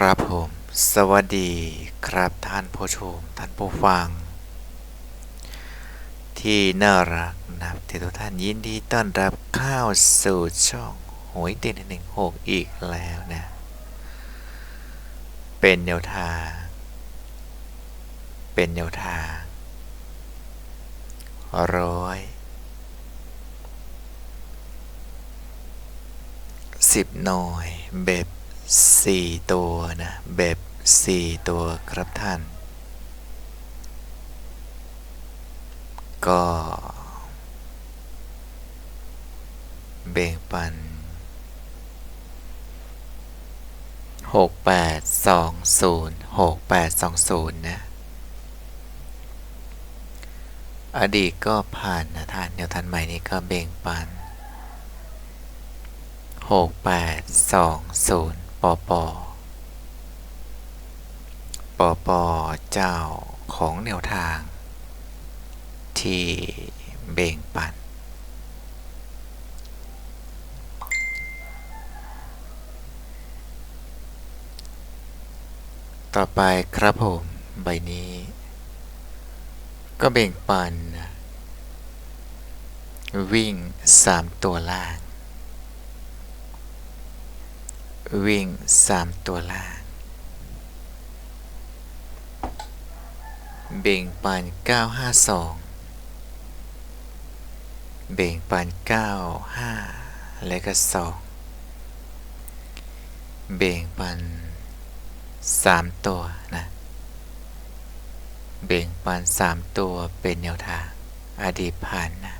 ครับผม สวัสดีครับท่านผู้ชม ท่านผู้ฟัง ที่น่ารักนะที่ทุกท่านยินดีต้อนรับเข้าสู่ช่องหวยเด่นหนึ่งหกอีกแล้วนะ เป็นแนวทาง เป็นแนวทางร้อยสิบหน่วยแบบ สี่ตัวนะแบบสี่ตัวครับท่าน ก็ เบ่งปันหกแปดสองศูนย์หกแปดสองศูนย์นะ อดีตก็ผ่านนะท่านแนวท่านใหม่นี้ก็เบ่งปันหกแปอปอปอปเจ้าของแนวทาง ที่เบ่งปัน ต่อไปครับผม ใบนี้ ก็เบ่งปัน วิ่งสามตัวล่าง วิ่งสามตัวล่างเบ่งปัน952 เบ่งปัน95 และก็ 2 เบ่งปันสามตัวนะ เบ่งปันสามตัวเป็นแนวทางอดีตผ่านนะ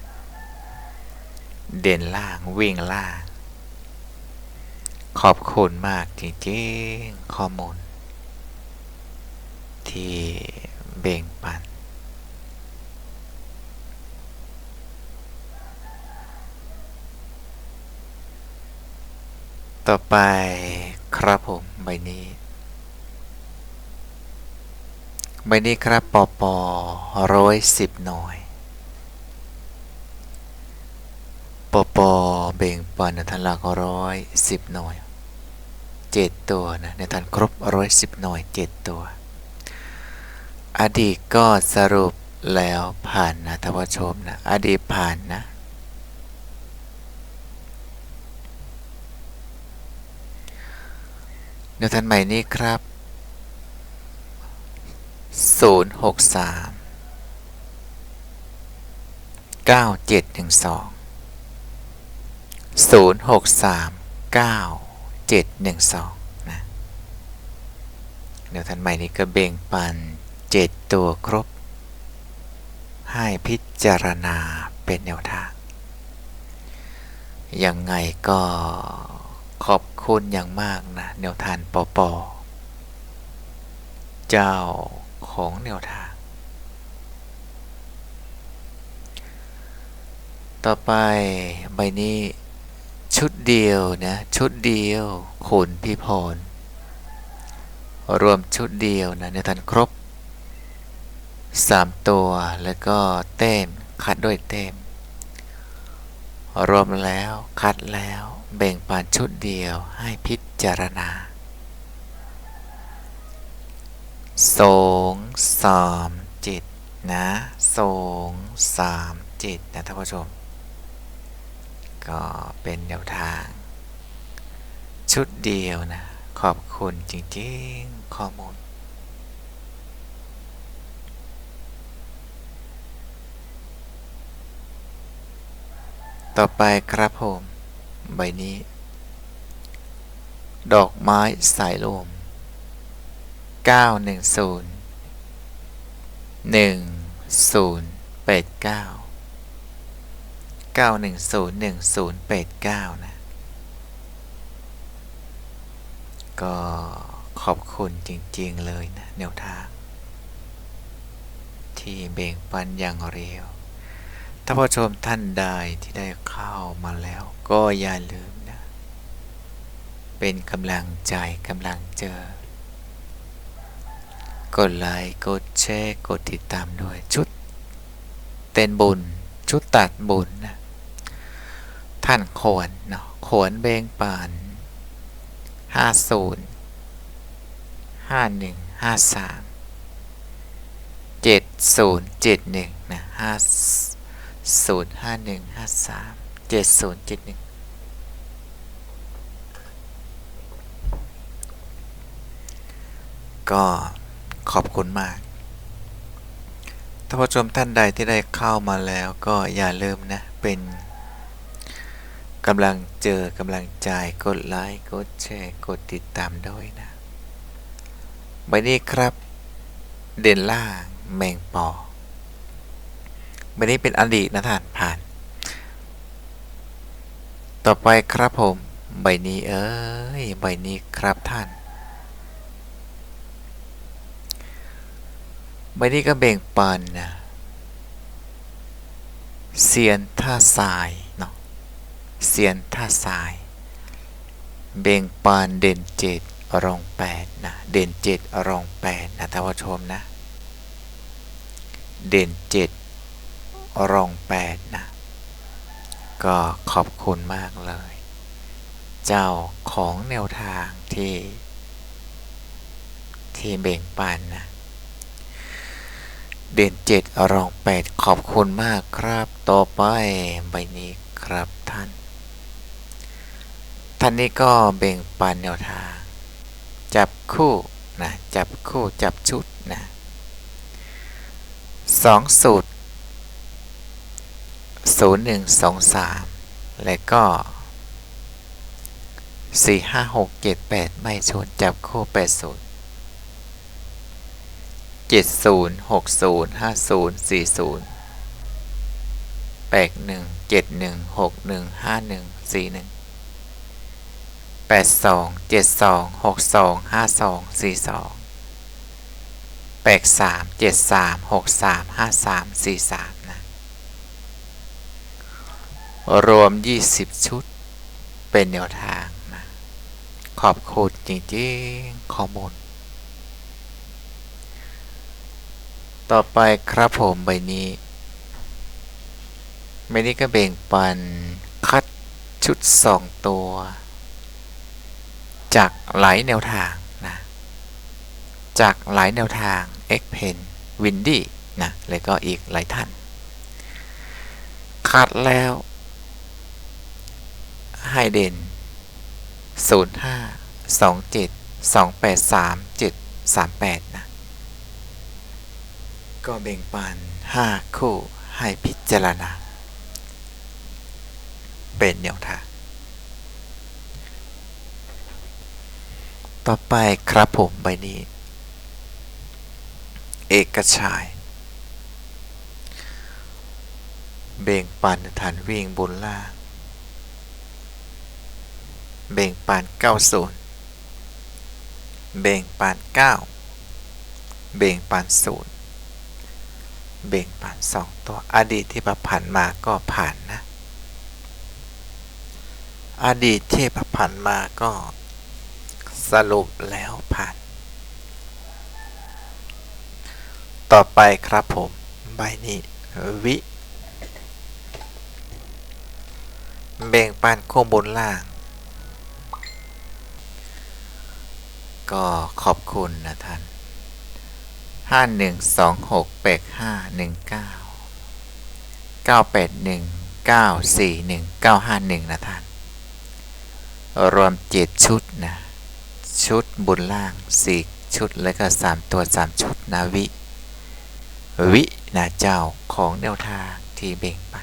เด่นล่างวิ่งล่าง ขอบคุณมากจริงๆ ข้อมูล ที่เบ่งปัน ต่อไปครับผมใบนี้ใบนี้ครับปอปอร้อยสิบหน่วยปอปอเบ่งปันในทันหลักร้อยสิบหน่วย เจ็ดตัวนะในทันครบร้อยสิบหน่วยเจ็ดตัว อดีตก็สรุปแล้วผ่านนะท่านผู้ชมนะ อดีตผ่านนะแนวทันใหม่นี้ครับ 063 9712 063 712นะแนวทันใหม่นี้ก็เบ่งปัน 7 ตัวครบ ให้พิจารณาเป็นแนวทาง ยังไงก็ขอบคุณอย่างมากนะแนวทานปอปอเจ้าของแนวทาง ต่อไปใบนี้ ชุดเดียวนะชุดเดียวขนพี่พรรวมชุดเดียวนะในทันครบ 3 ตัวแล้วก็เต้มคัดด้วยเต้ม รวมแล้วคัดแล้วแบ่งปันชุดเดียวให้พิจารณาสองสามจ็ดนะสองสามจ็ดนะท่านผู้ชม ก็เป็นแนวทาง ชุดเดียวนะ ขอบคุณจริงๆ ข้อมูล ต่อไปครับผม ใบนี้ ดอกไม้สายลม910 1089 910 1089 นะ ก็ขอบคุณจริงๆเลยนะแนวทาง ที่เบ่งปันอย่างเร็ว ถ้าผู้ชมท่านใดที่ได้เข้ามาแล้วก็อย่าลืมนะ เป็นกำลังใจกำลังเจอกดไลค์กดแชร์กดติดตามด้วยชุด เต้นบุญ ชุดตัดบุญนะ ท่านโขนเนาะโขนเบงปาน50ห้าหนึ่งห้าสามเจ็ดศูนย์เจ็ดหนึ่งนะห้าศูนย์ห้าหนึ่งห้าสามเจ็ดศูนย์เจ็ดหนึ่งก็ขอบคุณมาก ท่านผู้ชมท่านใดที่ได้เข้ามาแล้วก็อย่าลืมนะ เป็น กำลังเจอกำลังใจกดไลค์กดแชร์กดติดตามด้วยนะใบนี้ครับ เด่นล่างแมงปอใบนี้เป็นอดีตนะท่านผ่าน ต่อไปครับผมใบนี้เอ้ยใบนี้ครับท่านใบนี้ก็เบ่งปันนะเซียนท่าทราย เซียนท่าทราย เบ่งปานเด่นเจ็ดรองแปดนะ เด่นเจ็ดรองแปดนะท่านผู้ชมนะ เด่นเจ็ดรองแปดนะ ก็ขอบคุณมากเลย เจ้าของแนวทางที่ ที่เบ่งปันนะเด่นเจ็ดรองแปดขอบคุณมากครับ ต่อไปใบนี้ครับท่าน ท่านนี้ก็เบ่งปันแนวทาง จับคู่นะจับคู่จับชุดนะสองสูตรศูนย์หนึ่งสองสามและก็สี่ห้าหกเจ็ดแปดไม่ชนจับคู่แปดสูตรเจ็ดศูนย์หกศูนย์ห้าศูนย์สี่ศูนย์แปดหนึ่งเจ็ดหนึ่งหกหนึ่งห้าหนึ่งสี่หนึ่ง แปดสองเจ็ดสองหกสองห้าสองสี่สองแปดสามเจ็ดสามหกสามห้าสามสี่สามนะ รวม20ชุดเป็นแนวทางนะ ขอบคุณจริงๆข้อมูล ต่อไปครับผมใบนี้ใบนี้ก็เบ่งปันคัดชุด2ตัว จากหลายแนวทางนะจากหลายแนวทาง x p e n Windy นะแล้วก็อีกหลายท่านคัดแล้วให้เด่น 0 5 2 7 2 8 3 7 3 8 นะ ก็เบ่งปัน 5 คู่ให้พิจารณา เป็นแนวทาง ต่อไปครับผมใบนี้ เอกชัยเบ่งปันฐานวิ่งบนล่าง เบ่งปาน90 เบ่งปาน9 เบ่งปาน0 เบ่งปาน2 ตัวอดีตที่ผ่านมาก็ผ่านนะ อดีตที่ผ่านมาก็ สรุปแล้วผ่าน ต่อไปครับผม ใบนี้ วิเบ่งปานโค้งบนล่าง ก็ขอบคุณนะท่านห้าหนึ่งสองหกแปดห้าหนึ่งเก้าเก้าแปดหนึ่งเก้าสี่หนึ่งเก้าห้าหนึ่งนะท่าน รวมเจ็ดชุดนะ ชุดบนล่างสี่ชุด แล้วก็สามตัวสามชุดนะวิ วินะเจ้าของแนวทางที่เบ่งไป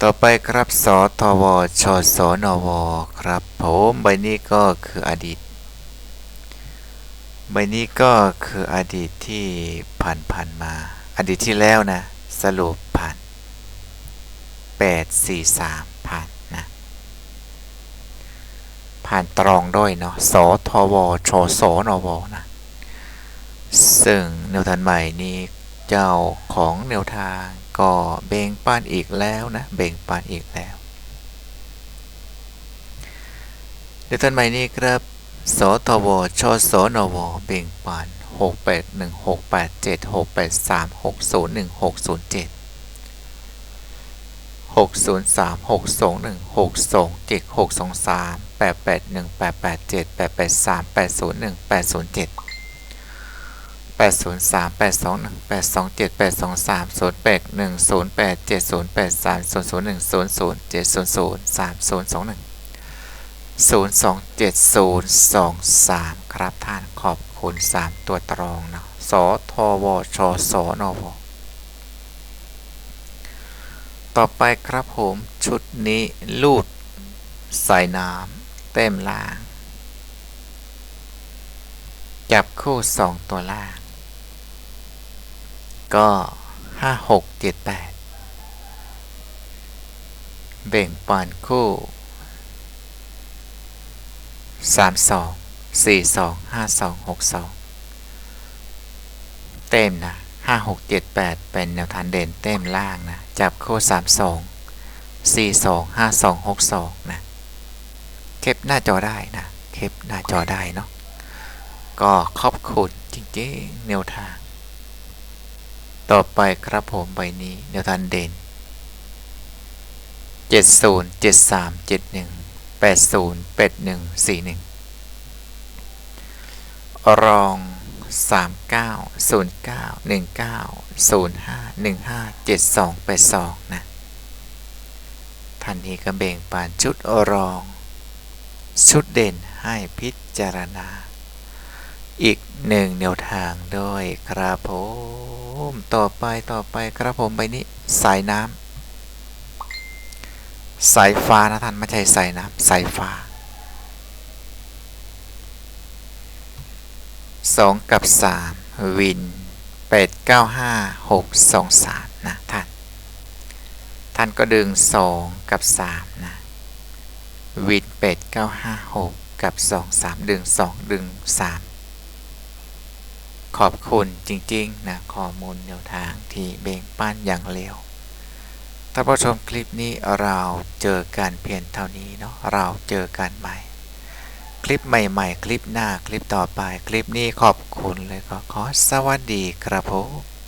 ต่อไปครับสทวชสนว ครับผมใบนี้ก็คืออดีต ใบนี้ก็คืออดีตที่ผ่านผ่านมา อดีตที่แล้วนะ สรุปผ่าน8 4 3ผ่าน ผ่านตรองด้วยเนาะสทวชสนวนะซึ่งแนวทางใหม่นี้เจ้าของแนวทางก็เบ่งปานอีกแล้วนะเบ่งปานอีกแล้วเดี๋ยวทานใหม่นี้ครับสทวชสนวเบ่งปาน6 8 1 6 8 7 6 8 3 6 0 1 6 0 7 หกศูนย์สามหกสองหนึ่งหกสองเจ็ดหกสองสามแปดแปดหนึ่งแปดแปดเจ็ดแปดแปดสามแปดศูนย์หนึ่งแปดศูนย์เจ็ดแปดศูนย์สามแปดสองหนึ่งแปดสองเจ็ดแปดสองสามศูนย์แปดหนึ่งศูนย์แปดเจ็ดศูนย์แปดสามศูนย์ศูนย์หนึ่งศูนย์ศูนย์เจ็ดศูนย์ศูนย์สามศูนย์สองหนึ่งศูนย์สองเจ็ดศูนย์สองสามครับท่านขอบคุณสามตัวตรองเนาะสทวชสนว ต่อไปครับผมชุดนี้ลูด ใส่น้ำเต็มล่าง จับคู่สองตัวล่าง ก็ห้าหกเจ็ดแปดเบ่งปอนคู่สามสองสี่สองห้าสองหกสองเต็มนะ ห้าหกเจ็ดแปดเป็นแนวทางเด่นเต็มล่างนะ จับคู่สามสองสี่สองห้าสองหกสองนะ เก็บหน้าจอได้นะ เก็บหน้าจอได้เนาะ ก็ขอบคุณจริงๆแนวทาง ต่อไปครับผมใบนี้แนวทางเด่นเจ็ดศูนย์เจ็ดสามเจ็ดหนึ่งแปดศูนย์แปดหนึ่งสี่หนึ่งรอง สามเก้าศูนย์เก้าหนึ่งเก้าศูนย์ห้าหนึ่งห้าเจ็ดสองแปดสองนะท่านนี้ก็เบ่งปานชุดรอง ชุดเด่นให้พิจารณา อีกหนึ่งแนวทางด้วยครับผมต่อไปต่อไปครับผมใบนี้สายน้ำสายฟ้านะท่านไม่ใช่สายน้ำสายฟ้า สองกับสามวินแปดเก้าห้าหกสองสามนะท่าน ท่านก็ดึงสองกับสามนะ วินแปดเก้าห้าหกกับสองสามดึงสองดึงสามขอบคุณจริง ๆ นะข้อมูลแนวทางที่เบ่งปันอย่างเร็วท่านผู้ชมคลิปนี้เราเจอกันเพียงเท่านี้เนาะเราเจอกันใหม่ คลิปใหม่ๆ คลิปหน้าคลิปต่อไป คลิปนี้ขอบคุณเลยก็ขอสวัสดีครับผม